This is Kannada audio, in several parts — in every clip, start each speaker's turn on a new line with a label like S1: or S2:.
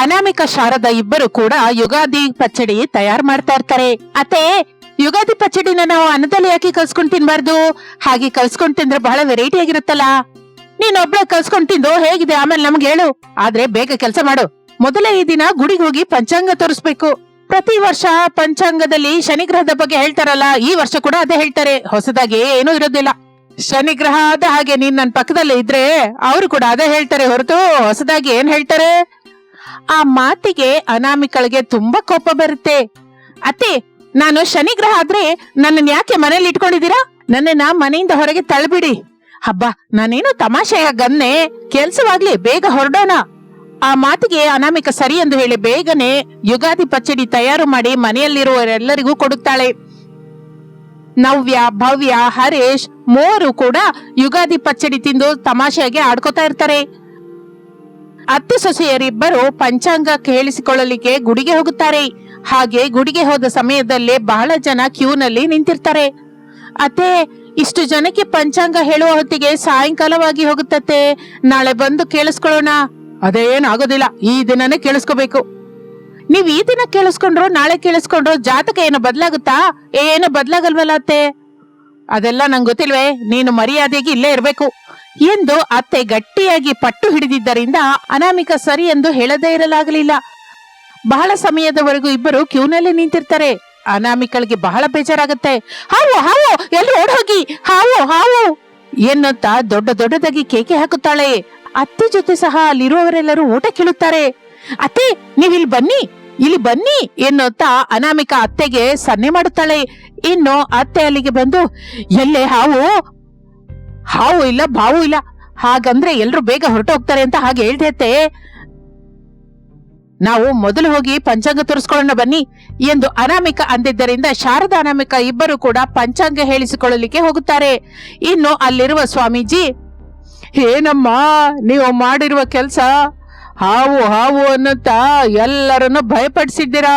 S1: ಅನಾಮಿಕ ಶಾರದ ಇಬ್ಬರು ಕೂಡ ಯುಗಾದಿ ಪಚ್ಚಡಿ ತಯಾರು ಮಾಡ್ತಾ ಇರ್ತಾರೆ. ಅತ್ತೆ, ಯುಗಾದಿ ಪಚ್ಚಡಿನ ನಾವು ಅನ್ನದಲ್ಲಿ ಯಾಕೆ ಕಲ್ಸ್ಕೊಂಡ್ ತಿನ್ಬಾರ್ದು. ಹಾಗೆ ಕಲ್ಸ್ಕೊಂಡ್ ತಿಂದ್ರೆ ಬಹಳ ವೆರೈಟಿ ಆಗಿರುತ್ತಲ್ಲ. ನೀನ್ ಒಬ್ಳೆ ಕಲ್ಸ್ಕೊಂಡ್ ತಿಂದು ಹೇಗಿದೆ? ಆಮೇಲೆ ನಮ್ಗೆ ಹೇಳು. ಆದ್ರೆ ಬೇಗ ಕೆಲಸ ಮಾಡು. ಮೊದಲೇ ಈ ದಿನ ಗುಡಿಗೆ ಹೋಗಿ ಪಂಚಾಂಗ ತೋರಿಸ್ಬೇಕು. ಪ್ರತಿ ವರ್ಷ ಪಂಚಾಂಗದಲ್ಲಿ ಶನಿಗ್ರಹದ ಬಗ್ಗೆ ಹೇಳ್ತಾರಲ್ಲ, ಈ ವರ್ಷ ಕೂಡ ಅದೇ ಹೇಳ್ತಾರೆ. ಹೊಸದಾಗಿ ಏನೂ ಇರೋದಿಲ್ಲ. ಶನಿಗ್ರಹ ಆದ ಹಾಗೆ ನೀನ್ ನನ್ ಪಕ್ಕದಲ್ಲೇ ಇದ್ರೆ ಅವರು ಕೂಡ ಅದೇ ಹೇಳ್ತಾರೆ ಹೊರತು ಹೊಸದಾಗಿ ಏನ್ ಹೇಳ್ತಾರೆ? ಆ ಮಾತಿಗೆ ಅನಾಮಿಕಳಿಗೆ ತುಂಬಾ ಕೋಪ ಬರುತ್ತೆ. ಅತ್ತೆ, ನಾನು ಶನಿಗ್ರಹ ಆದ್ರೆ ನನ್ನನ್ ಯಾಕೆ ಮನೇಲಿ ಇಟ್ಕೊಂಡಿದ್ದೀರಾ? ನನ್ನನ್ನ ಮನೆಯಿಂದ ಹೊರಗೆ ತಳ್ಬಿಡಿ ಹಬ್ಬ, ನಾನೇನು ತಮಾಷೆಯ ಗನ್ನೆ? ಕೆಲ್ಸವಾಗ್ಲಿ ಬೇಗ ಹೊರಡೋಣ. ಆ ಮಾತಿಗೆ ಅನಾಮಿಕ ಸರಿ ಎಂದು ಹೇಳಿ ಬೇಗನೆ ಯುಗಾದಿ ಪಚ್ಚಡಿ ತಯಾರು ಮಾಡಿ ಮನೆಯಲ್ಲಿರುವವರೆಲ್ಲರಿಗೂ ಕೊಡುತ್ತಾಳೆ. ನವ್ಯ, ಭವ್ಯ, ಹರೇಶ್ ಮೂವರು ಕೂಡ ಯುಗಾದಿ ಪಚ್ಚಡಿ ತಿಂದು ತಮಾಷೆಯಾಗಿ ಆಡ್ಕೋತಾ ಇರ್ತಾರೆ. ಅತ್ತೆ ಸೊಸೆಯರಿಬ್ಬರು ಪಂಚಾಂಗ ಕೇಳಿಸಿಕೊಳ್ಳಲಿಕ್ಕೆ ಗುಡಿಗೆ ಹೋಗುತ್ತಾರೆ. ಹಾಗೆ ಗುಡಿಗೆ ಹೋದ ಸಮಯದಲ್ಲೇ ಬಹಳ ಜನ ಕ್ಯೂನಲ್ಲಿ ನಿಂತಿರ್ತಾರೆ. ಅತ್ತೆ, ಇಷ್ಟು ಜನಕ್ಕೆ ಪಂಚಾಂಗ ಹೇಳುವ ಹೊತ್ತಿಗೆ ಸಾಯಂಕಾಲವಾಗಿ ಹೋಗುತ್ತತ್ತೆ. ನಾಳೆ ಬಂದು ಕೇಳಿಸ್ಕೊಳ್ಳೋಣ. ಅದೇನ್ ಆಗೋದಿಲ್ಲ ಈ ದಿನನೇ ಕೇಳಿಸ್ಕೋಬೇಕು. ನೀವ್ ಈ ದಿನ ಕೇಳಿಸ್ಕೊಂಡ್ರು, ನಾಳೆ ಕೇಳಿಸ್ಕೊಂಡ್ರು ಜಾತಕ ಏನು ಬದಲಾಗುತ್ತಾ? ಏನು ಬದಲಾಗಲ್ವಲ್ಲ ಅತ್ತೆ? ಅದೆಲ್ಲ ನಂಗೆ ಗೊತ್ತಿಲ್ವೇ, ನೀನು ಮರ್ಯಾದೆಗೆ ಇಲ್ಲೇ ಇರಬೇಕು. ಎಂದು ಅತ್ತೆ ಗಟ್ಟಿಯಾಗಿ ಪಟ್ಟು ಹಿಡಿದಿದ್ದರಿಂದ ಅನಾಮಿಕ ಸರಿ ಎಂದು ಹೇಳದೇ ಇರಲಾಗಲಿಲ್ಲ. ಬಹಳ ಸಮಯದವರೆಗೂ ಇಬ್ಬರು ಕ್ಯೂನಲ್ಲಿ ನಿಂತಿರ್ತಾರೆ. ಅನಾಮಿಕಳಿಗೆ ಬಹಳ ಬೇಜಾರಾಗುತ್ತೆ. ಹಾವು ಹಾವು, ಎಲ್ಲಿ ಓಡೋಗಿ? ಹಾವು ಹಾವು! ಎನ್ನುತ್ತಾ ದೊಡ್ಡ ದೊಡ್ಡದಾಗಿ ಕೇಕೆ ಹಾಕುತ್ತಾಳೆ. ಅತ್ತೆ ಜೊತೆ ಸಹ ಅಲ್ಲಿರುವವರೆಲ್ಲರೂ ಊಟ ಕೇಳುತ್ತಾರೆ. ಅತ್ತೆ ನೀವ್ ಇಲ್ಲಿ ಬನ್ನಿ ಇಲ್ಲಿ ಬನ್ನಿ ಎನ್ನುತ್ತಾ ಅನಾಮಿಕ ಅತ್ತೆಗೆ ಸನ್ನೆ ಮಾಡುತ್ತಾಳೆ. ಇನ್ನು ಅತ್ತೆ ಅಲ್ಲಿಗೆ ಬಂದು, ಎಲ್ಲೇ ಹಾವು? ಹಾವು ಇಲ್ಲ, ಬಾವು ಇಲ್ಲ. ಹಾಗಂದ್ರೆ ಎಲ್ರು ಬೇಗ ಹೊರಟು ಹೋಗ್ತಾರೆ ಅಂತ ಹಾಗೆ ಹೇಳ್ದೆ ನಾವು ಮೊದಲು ಹೋಗಿ ಪಂಚಾಂಗ ತೋರಿಸ್ಕೊಳ್ಳೋಣ ಬನ್ನಿ ಎಂದು ಅನಾಮಿಕ ಅಂದಿದ್ದರಿಂದ ಶಾರದಾ ಅನಾಮಿಕ ಇಬ್ಬರು ಕೂಡ ಪಂಚಾಂಗ ಹೇಳಿಸಿಕೊಳ್ಳಲಿಕ್ಕೆ ಹೋಗುತ್ತಾರೆ. ಇನ್ನು ಅಲ್ಲಿರುವ ಸ್ವಾಮೀಜಿ, ಏನಮ್ಮ, ನೀವು ಮಾಡಿರುವ ಕೆಲಸ ಹಾವು ಹಾವು ಅನ್ನುತ್ತಾ ಎಲ್ಲರನ್ನು ಭಯಪಡಿಸಿದ್ದೀರಾ?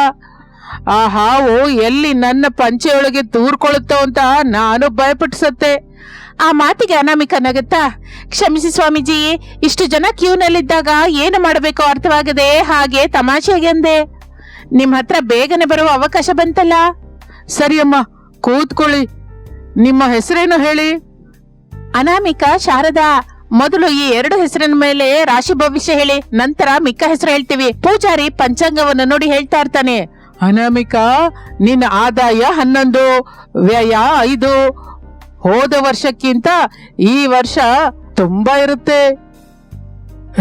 S1: ಆ ಹಾವು ಎಲ್ಲಿ ನನ್ನ ಪಂಚೆಯೊಳಗೆ ತೂರ್ಕೊಳ್ಳುತ್ತೋ ಅಂತ ನಾನು ಭಯಪಡಿಸತ್ತೆ ಆ ಮಾತಿಗೆ ಅನಾಮಿಕ ನಗುತ್ತಾ, ಕ್ಷಮಿಸಿ ಸ್ವಾಮೀಜಿ, ಇಷ್ಟು ಜನ ಕ್ಯೂನಲ್ಲಿದ್ದಾಗ ಏನು ಮಾಡಬೇಕು ಅರ್ಥವಾಗದೆ ಹಾಗೆ ತಮಾಷೆಗೆ ಅಂದೆ. ನಿಮ್ ಹತ್ರ ಬೇಗನೆ ಬರುವ ಅವಕಾಶ ಬಂತಲ್ಲ? ಸರಿಯಮ್ಮ, ಕೂತ್ಕೊಳ್ಳಿ. ನಿಮ್ಮ ಹೆಸರೇನು ಹೇಳಿ? ಅನಾಮಿಕ ಶಾರದಾ, ಮೊದಲು ಈ ಎರಡು ಹೆಸರಿನ ಮೇಲೆ ರಾಶಿ ಭವಿಷ್ಯ ಹೇಳಿ, ನಂತರ ಮಿಕ್ಕ ಹೆಸರು ಹೇಳ್ತೀವಿ. ಪೂಜಾರಿ ಪಂಚಾಂಗವನ್ನು ನೋಡಿ ಹೇಳ್ತಾ ಇರ್ತಾನೆ. ಅನಾಮಿಕಾ, ನಿನ್ನ ಆದಾಯ ಹನ್ನೊಂದು, ವ್ಯಯ ಐದು ಹೋದ ವರ್ಷಕ್ಕಿಂತ ಈ ವರ್ಷ ತುಂಬಾ ಇರುತ್ತೆ.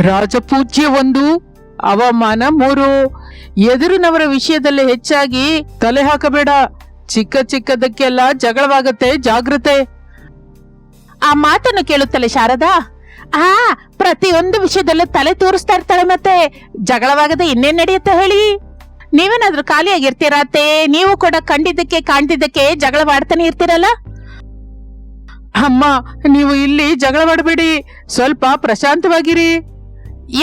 S1: ರಾಜಪೂಜ್ಯ ಒಂದು, ಅವಮಾನ ಮೂರು. ಎದುರಿನವರ ವಿಷಯದಲ್ಲಿ ಹೆಚ್ಚಾಗಿ ತಲೆ ಹಾಕಬೇಡ. ಚಿಕ್ಕ ಚಿಕ್ಕದಕ್ಕೆಲ್ಲ ಜಗಳವಾಗತ್ತೆ ಜಾಗೃತೆ ಆ ಮಾತನ್ನು ಕೇಳುತ್ತಲೆ ಶಾರದಾ. ಆ, ಪ್ರತಿಯೊಂದು ವಿಷಯದಲ್ಲೂ ತಲೆ ತೋರಿಸ್ತಾ ಇರ್ತಾಳೆ ಮತ್ತೆ ಜಗಳವಾಗದೆ ಇನ್ನೇನ್ ನಡೆಯುತ್ತೆ ಹೇಳಿ? ನೀವೇನಾದ್ರೂ ಖಾಲಿಯಾಗಿರ್ತೀರಾ ನೀವು ಕೂಡ ಕಂಡಿದ್ದಕ್ಕೆ, ಕಾಣ್ತಿದ್ದಕ್ಕೆ ಜಗಳವಾಡ್ತಾನೆ ಇರ್ತೀರಲ್ಲ? ಅಮ್ಮ, ನೀವು ಇಲ್ಲಿ ಜಗಳವಾಡಬೇಡಿ ಸ್ವಲ್ಪ ಪ್ರಶಾಂತವಾಗಿರಿ.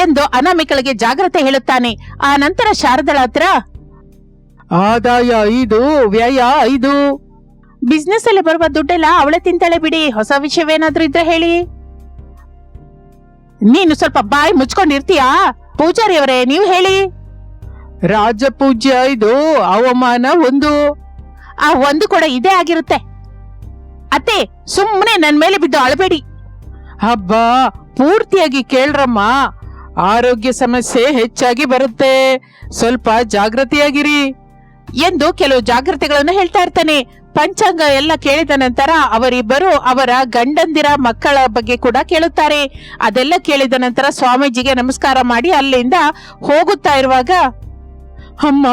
S1: ಎಂದು ಅನಾಮಿಕಳಿಗೆ ಜಾಗ್ರತೆ ಹೇಳುತ್ತಾನೆ. ಆ ನಂತರ ಶಾರದಳ ಹತ್ರ, ಆದಾಯ ಐದು, ವ್ಯಯ ಐದು. ಬಿಸ್ನೆಸ್ ಅಲ್ಲಿ ಬರುವ ದುಡ್ಡೆಲ್ಲ ಅವಳೆ ತಿಂತಾಳೆ ಬಿಡಿ. ಹೊಸ ವಿಷಯವೇನಾದ್ರೂ ಇದ್ರೆ ಹೇಳಿ. ನೀನು ಸ್ವಲ್ಪ ಬಾಯಿ ಮುಚ್ಕೊಂಡಿರ್ತೀಯಾ? ಪೂಜಾರಿ ಅವರೇ ನೀವು ಹೇಳಿ. ರಾಜಪೂಜ್ಯ ಇದು ಅವಮಾನ ಒಂದು. ಆ ಒಂದು ಕೂಡ ಇದೇ ಆಗಿರುತ್ತೆ. ಅತ್ತೆ ಸುಮ್ಮನೆ ನನ್ ಮೇಲೆ ಬಿದ್ದು ಅಳಬೇಡಿ. ಹಬ್ಬ ಪೂರ್ತಿಯಾಗಿ ಕೇಳ್ರಮ್ಮ. ಆರೋಗ್ಯ ಸಮಸ್ಯೆ ಹೆಚ್ಚಾಗಿ ಬರುತ್ತೆ. ಸ್ವಲ್ಪ ಜಾಗೃತಿಯಾಗಿರಿ ಎಂದು ಕೆಲವು ಜಾಗೃತಿಗಳನ್ನು ಹೇಳ್ತಾ ಇರ್ತಾನೆ. ಪಂಚಾಂಗ ಎಲ್ಲ ಕೇಳಿದ ನಂತರ ಅವರಿಬ್ಬರು ಅವರ ಗಂಡಂದಿರ ಮಕ್ಕಳ ಬಗ್ಗೆ ಕೂಡ ಕೇಳುತ್ತಾರೆ. ಅದೆಲ್ಲ ಕೇಳಿದ ನಂತರ ಸ್ವಾಮೀಜಿಗೆ ನಮಸ್ಕಾರ ಮಾಡಿ ಅಲ್ಲಿಂದ ಹೋಗುತ್ತಾ ಇರುವಾಗ ಅಮ್ಮ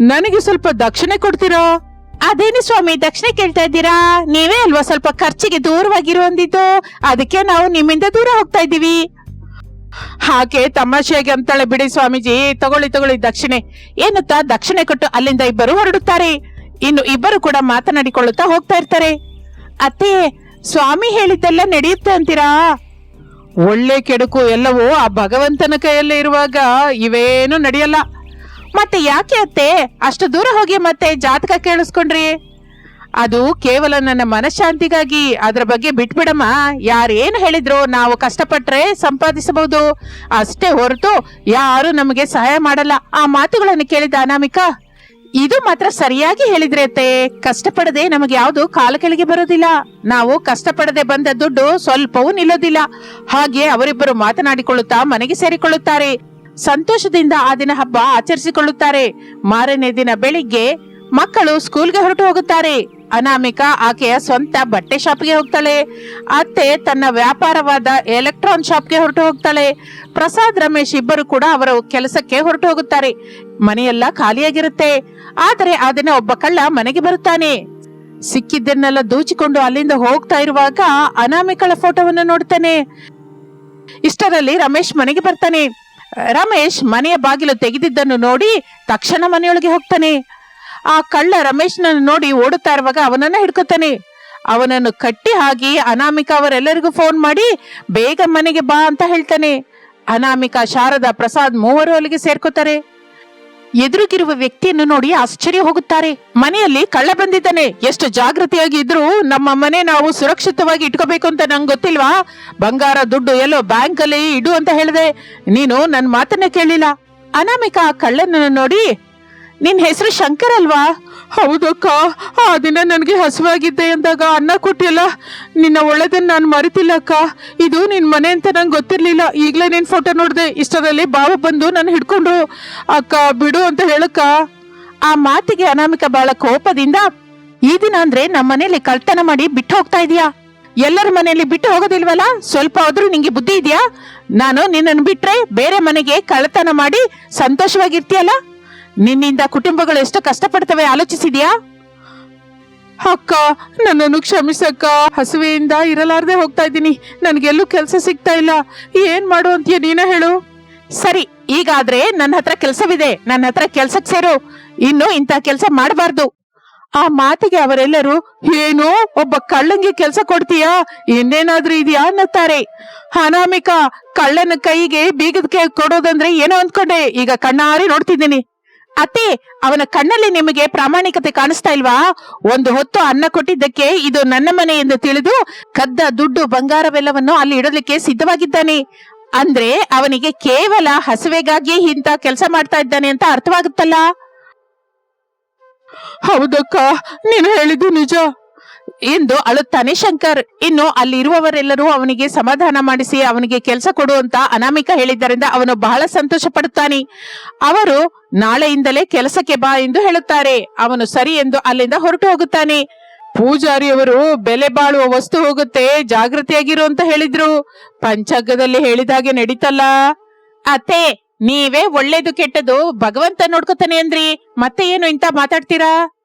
S1: ನನಗೆ ಸ್ವಲ್ಪ ದಕ್ಷಿಣೆ ಕೊಡ್ತೀರಾ? ಅದೇನು ಸ್ವಾಮಿ ದಕ್ಷಿಣ ಕೇಳ್ತಾ ಇದ್ದೀರಾ? ನೀವೇ ಅಲ್ವಾ ಸ್ವಲ್ಪ ಖರ್ಚಿಗೆ ದೂರವಾಗಿರುವಂದಿದ್ದು ಅದಕ್ಕೆ ನಾವು ನಿಮ್ಮಿಂದ ದೂರ ಹೋಗ್ತಾ ಇದ್ದೀವಿ. ಹಾಗೆ ತಮಾಷೆಗೆ ಅಂತಾಳೆ ಬಿಡಿ ಸ್ವಾಮೀಜಿ. ತಗೊಳ್ಳಿ ತಗೊಳ್ಳಿ, ದಕ್ಷಿಣೆ. ಏನತ್ತಾ? ದಕ್ಷಿಣೆ ಕೊಟ್ಟು ಅಲ್ಲಿಂದ ಇಬ್ಬರು ಹೊರಡುತ್ತಾರೆ. ಇನ್ನು ಇಬ್ಬರು ಕೂಡ ಮಾತನಾಡಿಕೊಳ್ಳುತ್ತಾ ಹೋಗ್ತಾ ಇರ್ತಾರೆ. ಅತ್ತೆ, ಸ್ವಾಮಿ ಹೇಳಿದ್ದೆಲ್ಲ ನಡೆಯುತ್ತೆ ಅಂತೀರಾ? ಒಳ್ಳೆ ಕೆಡುಕು ಎಲ್ಲವೂ ಆ ಭಗವಂತನ ಕೈಯಲ್ಲೇ ಇರುವಾಗ ಇವೇನು ನಡೆಯಲ್ಲ. ಮತ್ತೆ ಯಾಕೆ ಅತ್ತೆ? ಅಷ್ಟು ದೂರ ಹೋಗಿ ಮತ್ತೆ ಜಾತಕ ಕೇಳಿಸ್ಕೊಂಡ್ರಿ? ಅದು ಕೇವಲ ನನ್ನ ಮನಃಶಾಂತಿಗಾಗಿ. ಅದ್ರ ಬಗ್ಗೆ ಬಿಟ್ಬಿಡಮ್ಮ. ಯಾರೇನು ಹೇಳಿದ್ರು ನಾವು ಕಷ್ಟಪಟ್ರೆ ಸಂಪಾದಿಸಬಹುದು. ಅಷ್ಟೇ ಹೊರತು ಯಾರು ನಮಗೆ ಸಹಾಯ ಮಾಡಲ್ಲ. ಆ ಮಾತುಗಳನ್ನು ಕೇಳಿದ ಅನಾಮಿಕಾ. ಇದು ಮಾತ್ರ ಸರಿಯಾಗಿ ಹೇಳಿದ್ರೆ ಅತ್ತೆ. ಕಷ್ಟಪಡದೆ ನಮಗೆ ಯಾವುದು ಕಾಲ ಕೆಳಗೆ ಬರೋದಿಲ್ಲ. ನಾವು ಕಷ್ಟಪಡದೆ ಬಂದ ದುಡ್ಡು ಸ್ವಲ್ಪವೂ ನಿಲ್ಲೋದಿಲ್ಲ. ಹಾಗೆ ಅವರಿಬ್ಬರು ಮಾತನಾಡಿಕೊಳ್ಳುತ್ತಾ ಮನೆಗೆ ಸೇರಿಕೊಳ್ಳುತ್ತಾರೆ. ಸಂತೋಷದಿಂದ ಆ ದಿನ ಹಬ್ಬ ಆಚರಿಸಿಕೊಳ್ಳುತ್ತಾರೆ. ಮಾರನೇ ದಿನ ಬೆಳಿಗ್ಗೆ ಮಕ್ಕಳು ಸ್ಕೂಲ್ಗೆ ಹೊರಟು ಹೋಗುತ್ತಾರೆ. ಅನಾಮಿಕಾ ಆಕೆಯ ಸ್ವಂತ ಬಟ್ಟೆ ಶಾಪ್ಗೆ ಹೋಗ್ತಾಳೆ. ಅತ್ತೆ ತನ್ನ ವ್ಯಾಪಾರವಾದ ಎಲೆಕ್ಟ್ರಾನ್ ಶಾಪ್ಗೆ ಹೊರಟು ಹೋಗ್ತಾಳೆ. ಪ್ರಸಾದ್ ರಮೇಶ್ ಇಬ್ಬರು ಕೂಡ ಅವರ ಕೆಲಸಕ್ಕೆ ಹೊರಟು ಹೋಗುತ್ತಾರೆ. ಮನೆಯೆಲ್ಲ ಖಾಲಿಯಾಗಿರುತ್ತೆ. ಆದರೆ ಆ ದಿನ ಒಬ್ಬ ಕಳ್ಳ ಮನೆಗೆ ಬರುತ್ತಾನೆ. ಸಿಕ್ಕಿದ್ದನ್ನೆಲ್ಲ ದೂಚಿಕೊಂಡು ಅಲ್ಲಿಂದ ಹೋಗ್ತಾ ಇರುವಾಗ ಅನಾಮಿಕಳ ಫೋಟೋವನ್ನು ನೋಡ್ತಾನೆ. ಇಷ್ಟರಲ್ಲಿ ರಮೇಶ್ ಮನೆಗೆ ಬರ್ತಾನೆ. ರಮೇಶ್ ಮನೆಯ ಬಾಗಿಲು ತೆಗೆದಿದ್ದನ್ನು ನೋಡಿ ತಕ್ಷಣ ಮನೆಯೊಳಗೆ ಹೋಗ್ತಾನೆ. ಆ ಕಳ್ಳ ರಮೇಶ್ನನ್ನು ನೋಡಿ ಓಡುತ್ತಾ ಇರುವಾಗ ಅವನನ್ನ ಹಿಡ್ಕೊತಾನೆ. ಅವನನ್ನು ಕಟ್ಟಿ ಹಾಕಿ ಅನಾಮಿಕಾ ಅವರೆಲ್ಲರಿಗೂ ಫೋನ್ ಮಾಡಿ, ಬೇಗ ಮನೆಗೆ ಬಾ ಅಂತ ಹೇಳ್ತಾನೆ. ಅನಾಮಿಕಾ, ಶಾರದಾ, ಪ್ರಸಾದ್ ಮೂವರು ಅಲ್ಲಿಗೆ ಸೇರ್ಕೋತಾರೆ. ಎದುರುಗಿರುವ ವ್ಯಕ್ತಿಯನ್ನು ನೋಡಿ ಆಶ್ಚರ್ಯ ಹೋಗುತ್ತಾರೆ. ಮನೆಯಲ್ಲಿ ಕಳ್ಳ ಬಂದಿದ್ದಾನೆ. ಎಷ್ಟು ಜಾಗೃತಿಯಾಗಿ ಇದ್ರು ನಮ್ಮ ಮನೆ ನಾವು ಸುರಕ್ಷಿತವಾಗಿ ಇಟ್ಕೋಬೇಕು ಅಂತ ನಂಗೆ ಗೊತ್ತಿಲ್ವಾ? ಬಂಗಾರ, ದುಡ್ಡು ಎಲ್ಲೋ ಬ್ಯಾಂಕ್ ಅಲ್ಲಿ ಇಡು ಅಂತ ಹೇಳಿದೆ. ನೀನು ನನ್ನ ಮಾತನ್ನ ಕೇಳಿಲ್ಲ. ಅನಾಮಿಕಾ ಕಳ್ಳನನ್ನು ನೋಡಿ ನಿನ್ ಹೆಸರು ಶಂಕರ್ ಅಲ್ವಾ? ಹೌದಕ್ಕ. ಆ ದಿನ ನನಗೆ ಹಸುವಾಗಿದ್ದೆ ಅಂದಾಗ ಅನ್ನ ಕೊಟ್ಟಿಲ್ಲ ನಿನ್ನ ಒಳ್ಳೆದನ್ನು ನಾನು ಮರಿತಿಲ್ಲಕ್ಕ ಇದು ನಿನ್ನ ಮನೆ ಅಂತ ನಂಗೆ ಗೊತ್ತಿರಲಿಲ್ಲ. ಈಗಲೇ ನಿನ್ನ ಫೋಟೋ ನೋಡಿದೆ. ಇಷ್ಟರಲ್ಲಿ ಬಾವ ಬಂದು ನಾನು ಹಿಡ್ಕೊಂಡ್ರು. ಅಕ್ಕ, ಬಿಡು ಅಂತ ಹೇಳಕ್ಕ. ಆ ಮಾತಿಗೆ ಅನಾಮಿಕ ಬಹಳ ಕೋಪದಿಂದ, ಈ ದಿನ ಅಂದ್ರೆ ನಮ್ಮ ಮನೇಲಿ ಕಳ್ತನ ಮಾಡಿ ಬಿಟ್ಟು ಹೋಗ್ತಾ ಇದೀಯಾ? ಎಲ್ಲರ ಮನೆಯಲ್ಲಿ ಬಿಟ್ಟು ಹೋಗೋದಿಲ್ವಲ್ಲ? ಸ್ವಲ್ಪ ಆದ್ರೂ ನಿಂಗೆ ಬುದ್ಧಿ ಇದೆಯಾ? ನಾನು ನಿನ್ನನ್ನು ಬಿಟ್ರೆ ಬೇರೆ ಮನೆಗೆ ಕಳ್ತನ ಮಾಡಿ ಸಂತೋಷವಾಗಿರ್ತೀಯಲ್ಲ? ನಿನ್ನಿಂದ ಕುಟುಂಬಗಳು ಎಷ್ಟು ಕಷ್ಟಪಡ್ತವೆ ಆಲೋಚಿಸಿದ್ಯಾ? ಅಕ್ಕ ನನ್ನನ್ನು ಕ್ಷಮಿಸಕ್ಕ. ಹಸುವೆಯಿಂದ ಇರಲಾರ್ದೆ ಹೋಗ್ತಾ ಇದ್ದೀನಿ. ನನಗೆಲ್ಲೂ ಕೆಲಸ ಸಿಗ್ತಾ ಇಲ್ಲ. ಏನ್ ಮಾಡು ಅಂತೀಯ ನೀನೇ ಹೇಳು. ಸರಿ ಈಗಾದ್ರೆ ನನ್ನ ಹತ್ರ ಕೆಲಸವಿದೆ. ನನ್ನ ಹತ್ರ ಕೆಲ್ಸಕ್ ಸೇರು. ಇನ್ನು ಇಂಥ ಕೆಲಸ ಮಾಡಬಾರ್ದು. ಆ ಮಾತಿಗೆ ಅವರೆಲ್ಲರೂ ಏನು ಒಬ್ಬ ಕಳ್ಳಂಗೆ ಕೆಲಸ ಕೊಡ್ತೀಯಾ? ಇನ್ನೇನಾದ್ರೂ ಇದೆಯಾ? ಅನ್ನುತ್ತಾರೆ. ಅನಾಮಿಕ ಕಳ್ಳನ ಕೈಗೆ ಬೀಗದ ಕೈ ಕೊಡೋದಂದ್ರೆ ಏನೋ ಅಂದ್ಕೊಂಡೆ. ಈಗ ಕಣ್ಣಾರಿ ನೋಡ್ತಿದ್ದೀನಿ. ಅತ್ತೆ, ಅವನ ಕಣ್ಣಲ್ಲಿ ನಿಮಗೆ ಪ್ರಾಮಾಣಿಕತೆ ಕಾಣಿಸ್ತಾ ಇಲ್ವಾ? ಒಂದು ಹೊತ್ತು ಅನ್ನ ಕೊಟ್ಟಿದ್ದಕ್ಕೆ ಇದು ನನ್ನ ಮನೆ ಎಂದು ತಿಳಿದು ಕದ್ದ ದುಡ್ಡು ಬಂಗಾರವೆಲ್ಲವನ್ನು ಅಲ್ಲಿ ಇಡಲಿಕ್ಕೆ ಸಿದ್ಧವಾಗಿದ್ದಾನೆ. ಅಂದ್ರೆ ಅವನಿಗೆ ಕೇವಲ ಹಸುವೆಗಾಗಿ ಇಂತ ಕೆಲಸ ಮಾಡ್ತಾ ಇದ್ದಾನೆ ಅಂತ ಅರ್ಥವಾಗುತ್ತಲ್ಲ? ಹೌದಕ್ಕ, ನೀನು ಹೇಳಿದ್ದು ನಿಜ. ಎಂದು ಅಳುತ್ತಾನೆ ಶಂಕರ್. ಇನ್ನು ಅಲ್ಲಿರುವವರೆಲ್ಲರೂ ಅವನಿಗೆ ಸಮಾಧಾನ ಮಾಡಿಸಿ ಅವನಿಗೆ ಕೆಲಸ ಕೊಡುವಂತ ಅನಾಮಿಕ ಹೇಳಿದ್ದರಿಂದ ಅವನು ಬಹಳ ಸಂತೋಷ ಪಡುತ್ತಾನೆ ಅವರು ನಾಳೆಯಿಂದಲೇ ಕೆಲಸಕ್ಕೆ ಬಾ ಎಂದು ಹೇಳುತ್ತಾರೆ. ಅವನು ಸರಿ ಎಂದು ಅಲ್ಲಿಂದ ಹೊರಟು ಹೋಗುತ್ತಾನೆ. ಪೂಜಾರಿಯವರು ಬೆಲೆ ಬಾಳುವ ವಸ್ತು ಹೋಗುತ್ತೆ, ಜಾಗೃತಿಯಾಗಿರು ಅಂತ ಹೇಳಿದ್ರು. ಪಂಚಾಂಗದಲ್ಲಿ ಹೇಳಿದಾಗೆ ನಡೀತಲ್ಲ. ಅತ್ತೆ, ನೀವೇ ಒಳ್ಳೇದು ಕೆಟ್ಟದು ಭಗವಂತ ನೋಡ್ಕೊತಾನೆ ಅಂದ್ರಿ. ಮತ್ತೆ ಏನು ಇಂತ ಮಾತಾಡ್ತೀರಾ?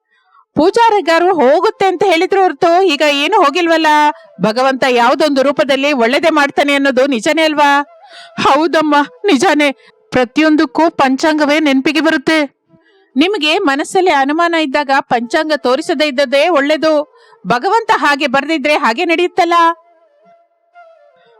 S1: ಪೂಜಾರಿಗಾರು ಹೋಗುತ್ತೆ ಅಂತ ಹೇಳಿದ್ರು ಹೊರತು ಈಗ ಏನು ಹೋಗಿಲ್ವಲ್ಲ? ಭಗವಂತ ಯಾವ್ದೊಂದು ರೂಪದಲ್ಲಿ ಒಳ್ಳೇದೇ ಮಾಡ್ತಾನೆ ಅನ್ನೋದು ನಿಜನೇ ಅಲ್ವಾ? ಹೌದಮ್ಮ, ನಿಜಾನೇ. ಪ್ರತಿಯೊಂದಕ್ಕೂ ಪಂಚಾಂಗವೇ ನೆನಪಿಗೆ ಬರುತ್ತೆ. ನಿಮಗೆ ಮನಸ್ಸಲ್ಲಿ ಅನುಮಾನ ಇದ್ದಾಗ ಪಂಚಾಂಗ ತೋರಿಸದೇ ಇದ್ದದೇ ಒಳ್ಳೇದು. ಭಗವಂತ ಹಾಗೆ ಬರ್ದಿದ್ರೆ ಹಾಗೆ ನಡೆಯುತ್ತಲ್ಲ?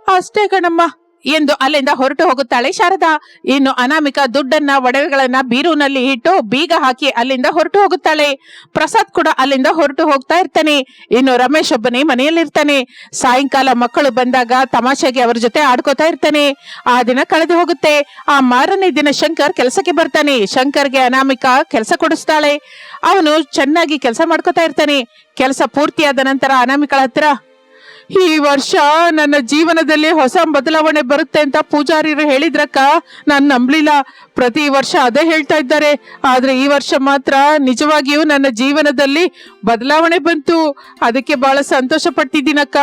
S1: ಅಷ್ಟೇ ಕಣಮ್ಮ. ಎಂದು ಅಲ್ಲಿಂದ ಹೊರಟು ಹೋಗುತ್ತಾಳೆ. ಶಾರದಾ, ಇನ್ನು ಅನಾಮಿಕ ದುಡ್ಡನ್ನ, ಒಡವೆಗಳನ್ನ ಬೀರುನಲ್ಲಿ ಇಟ್ಟು ಬೀಗ ಹಾಕಿ ಅಲ್ಲಿಂದ ಹೊರಟು ಹೋಗುತ್ತಾಳೆ. ಪ್ರಸಾದ್ ಕೂಡ ಅಲ್ಲಿಂದ ಹೊರಟು ಹೋಗ್ತಾ ಇರ್ತಾನೆ. ಇನ್ನು ರಮೇಶ್ ಒಬ್ಬನೇ ಮನೆಯಲ್ಲಿರ್ತಾನೆ. ಸಾಯಂಕಾಲ ಮಕ್ಕಳು ಬಂದಾಗ ತಮಾಷೆಗೆ ಅವ್ರ ಜೊತೆ ಆಡ್ಕೋತಾ ಇರ್ತಾನೆ. ಆ ದಿನ ಕಳೆದು ಹೋಗುತ್ತೆ. ಆ ಮಾರನೇ ದಿನ ಶಂಕರ್ ಕೆಲಸಕ್ಕೆ ಬರ್ತಾನೆ. ಶಂಕರ್ಗೆ ಅನಾಮಿಕ ಕೆಲಸ ಕೊಡಿಸ್ತಾಳೆ. ಅವನು ಚೆನ್ನಾಗಿ ಕೆಲಸ ಮಾಡ್ಕೋತಾ ಇರ್ತಾನೆ. ಕೆಲಸ ಪೂರ್ತಿಯಾದ ನಂತರ ಅನಾಮಿಕಳ ಹತ್ರ ಈ ವರ್ಷ ನನ್ನ ಜೀವನದಲ್ಲಿ ಹೊಸ ಬದಲಾವಣೆ ಬರುತ್ತೆ ಅಂತ ಪೂಜಾರಿರು ಹೇಳಿದ್ರಕ್ಕ, ನಾನು ನಂಬ್ಲಿಲ್ಲ. ಪ್ರತಿ ವರ್ಷ ಅದೇ ಹೇಳ್ತಾ ಇದ್ದಾರೆ. ಆದ್ರೆ ಈ ವರ್ಷ ಮಾತ್ರ ನಿಜವಾಗಿಯೂ ನನ್ನ ಜೀವನದಲ್ಲಿ ಬದಲಾವಣೆ ಬಂತು. ಅದಕ್ಕೆ ಬಹಳ ಸಂತೋಷ ಪಡ್ತಿದ್ದೀನಕ್ಕ.